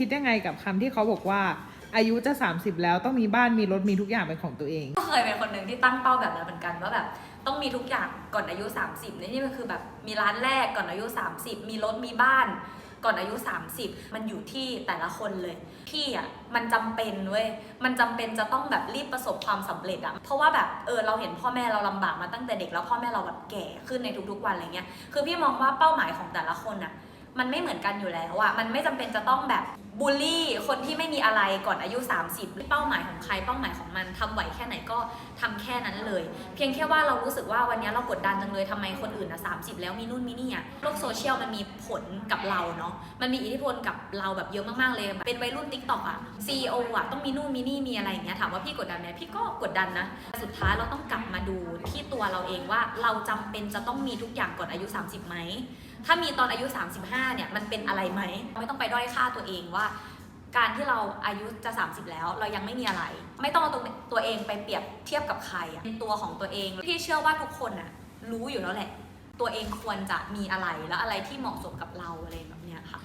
คิดยังไงกับคำที่เขาบอกว่า อายุจะ 30 แล้วต้องมีบ้านมีรถมีทุกอย่างเป็นของตัวเอง ก็เคยเป็นคนหนึ่งที่ตั้งเป้าแบบนั้นเหมือนกันว่าแบบต้องมีทุกอย่างก่อนอายุ 30นี่นี่มันคือแบบมีร้านแรกก่อนอายุ 30 มีรถมีบ้าน ก่อนอายุ 30 มันอยู่ที่แต่ละคนเลย พี่อะมันจำเป็นเว้ยมันจำเป็นจะต้องแบบรีบประสบความสำเร็จอะเพราะว่าแบบเออเราเห็นพ่อแม่เราลำบากมาตั้งแต่เด็กแล้วพ่อแม่เราแบบแก่ขึ้นในทุกๆวันอะไรเงี้ยคือพี่มองว่าเป้าหมายของแต่ละคนอะมันไม่เหมือนกันอยู่แล้วอะมันไม่จำเป็นจะต้องแบบ บูลลี่คนที่ไม่มีอะไรก่อนอายุ 30 เป้าหมายของใครเป้าหมายของมันทำไหวแค่ไหนก็ทำแค่นั้นเลย เพียงแค่ว่าเรารู้สึกว่าวันนี้เรากดดันจังเลยทำไมคนอื่นอะ30แล้วมีนู่นมีนี่อะโลกโซเชียลมันมีผลกับเราเนาะมันมีอิทธิพลกับเราแบบเยอะมากๆเลย เป็นวัยรุ่นติ๊กต็อกอะ CEO ออะต้องมีนู่นมีนี่มีอะไรอย่างเงี้ยถามว่าพี่กดดันไหมพี่ก็กดดันนะสุดท้ายเราต้องกลับมาดูที่ตัวเราเองว่าเราจำเป็นจะต้องมีทุกอย่างก่อนอายุ 30ไหมถ้ามีตอนอายุ 35 เนี่ย มันเป็นอะไรไหม ไม่ต้องไปด้อยค่าตัวเองว่าการที่เราอายุจะ 30 แล้ว เรายังไม่มีอะไร ไม่ต้องเอาตัวตัวเองไปเปรียบเทียบกับใครอะเป็นตัวของตัวเองพี่เชื่อว่าทุกคนอะรู้อยู่แล้วแหละ ตัวเองควรจะมีอะไรแล้วอะไรที่เหมาะสมกับเราอะไรแบบเนี้ยค่ะ